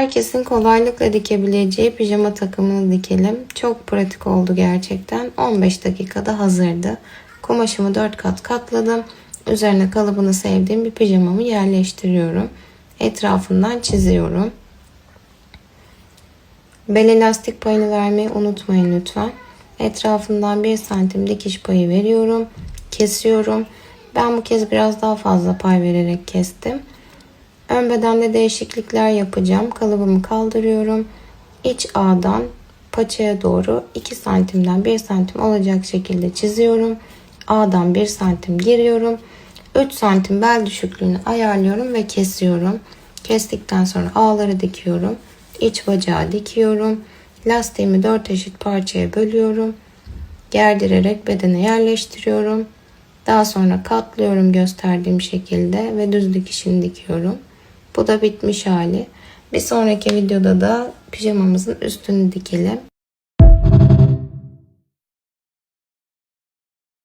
Herkesin kolaylıkla dikebileceği pijama takımını dikelim. Çok pratik oldu gerçekten. 15 dakikada hazırdı. Kumaşımı 4 kat katladım. Üzerine kalıbını sevdiğim bir pijamamı yerleştiriyorum. Etrafından çiziyorum. Bel elastik payını vermeyi unutmayın lütfen. Etrafından 1 santim dikiş payı veriyorum. Kesiyorum. Ben bu kez biraz daha fazla pay vererek kestim. Ön bedende değişiklikler yapacağım. Kalıbımı kaldırıyorum. İç ağdan paçaya doğru 2 santimden 1 santim olacak şekilde çiziyorum. Ağdan 1 santim giriyorum. 3 santim bel düşüklüğünü ayarlıyorum ve kesiyorum. Kestikten sonra ağları dikiyorum. İç bacağı dikiyorum. Lastiğimi 4 eşit parçaya bölüyorum. Gerdirerek bedene yerleştiriyorum. Daha sonra katlıyorum gösterdiğim şekilde ve düz dikişini dikiyorum. Bu da bitmiş hali. Bir sonraki videoda da pijamamızın üstünü dikelim.